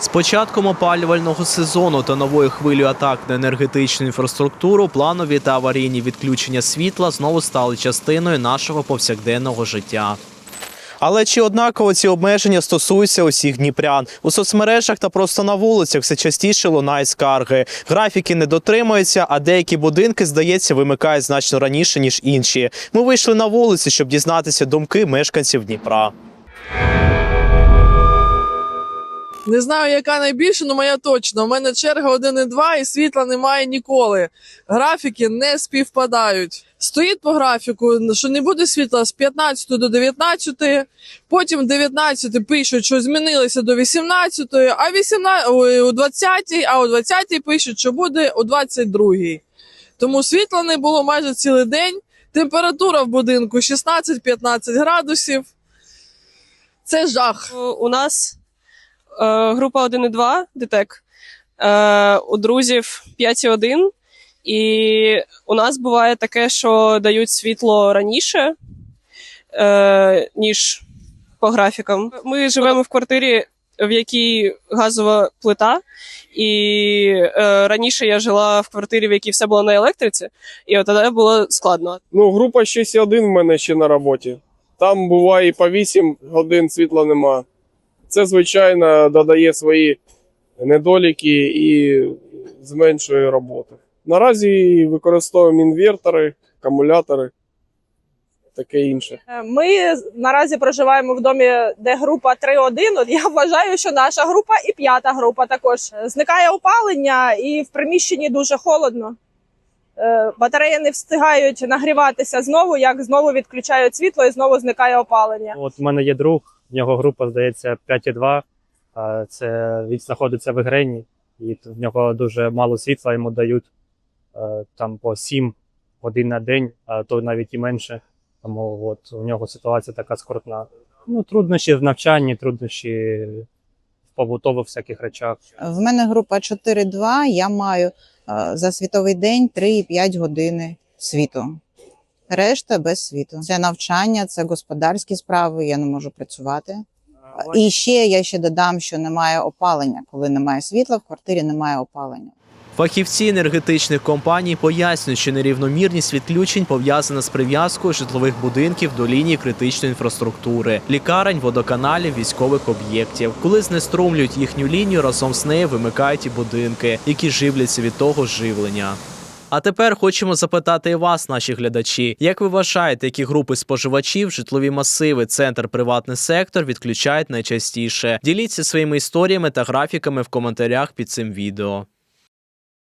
З початком опалювального сезону та новою хвилею атак на енергетичну інфраструктуру планові та аварійні відключення світла знову стали частиною нашого повсякденного життя. Але чи однаково ці обмеження стосуються усіх дніпрян? У соцмережах та просто на вулицях все частіше лунають скарги. Графіки не дотримуються, а деякі будинки, здається, вимикають значно раніше ніж інші. Ми вийшли на вулиці, щоб дізнатися думки мешканців Дніпра. Не знаю, яка найбільша, але моя точно. У мене черга 1 і 2 і світла немає ніколи. Графіки не співпадають. Стоїть по графіку, що не буде світла з 15 до 19, потім 19 пишуть, що змінилося до 18, а 18, ой, у 20, а у 20 пишуть, що буде у 22. Тому світла не було майже цілий день. Температура в будинку 16-15 градусів. Це жах. У нас група 1 і 2 ДТЕК, е, у друзів 5 і 1. І у нас буває таке, що дають світло раніше, е, ніж по графікам. Ми живемо в квартирі, в якій газова плита. І е, раніше я жила в квартирі, в якій все було на електриці, і от тоді було складно. Ну, група 6.1 в мене ще на роботі. Там буває і по 8 годин світла нема. Це, звичайно, додає свої недоліки і зменшує роботу. Наразі використовуємо інвертори, акумулятори, таке інше. Е, Ми наразі проживаємо в домі, де група 3.1. От Я вважаю, що наша група і п'ята група також зникає опалення, і в приміщенні дуже холодно. Е, Батареї не встигають нагріватися знову, як знову відключають світло і знову зникає опалення. От у мене є друг, в нього група, здається, 5,2. а Це він знаходиться в Ігрені, і в нього дуже мало світла, йому дають е, там по 7 годин на день, а то навіть і менше. Тому от у нього ситуація така скрутна. Ну, труднощі в навчанні, труднощі в побутових всяких речах. В мене група 4-2, я маю е, за світовий день 3,5 години світу. Решта без світу. Це навчання, це господарські справи, я не можу працювати. І ще я ще додам, що немає опалення. Коли немає світла, в квартирі немає опалення. Фахівці енергетичних компаній пояснюють, що нерівномірність відключень пов'язана з прив'язкою житлових будинків до лінії критичної інфраструктури, лікарень, водоканалів, військових об'єктів. Коли знеструмлюють їхню лінію, разом з нею вимикають і будинки, які живляться від того живлення. А тепер хочемо запитати і вас, наші глядачі, як ви вважаєте, які групи споживачів, житлові масиви, центр, приватний сектор відключають найчастіше? Діліться своїми історіями та графіками в коментарях під цим відео.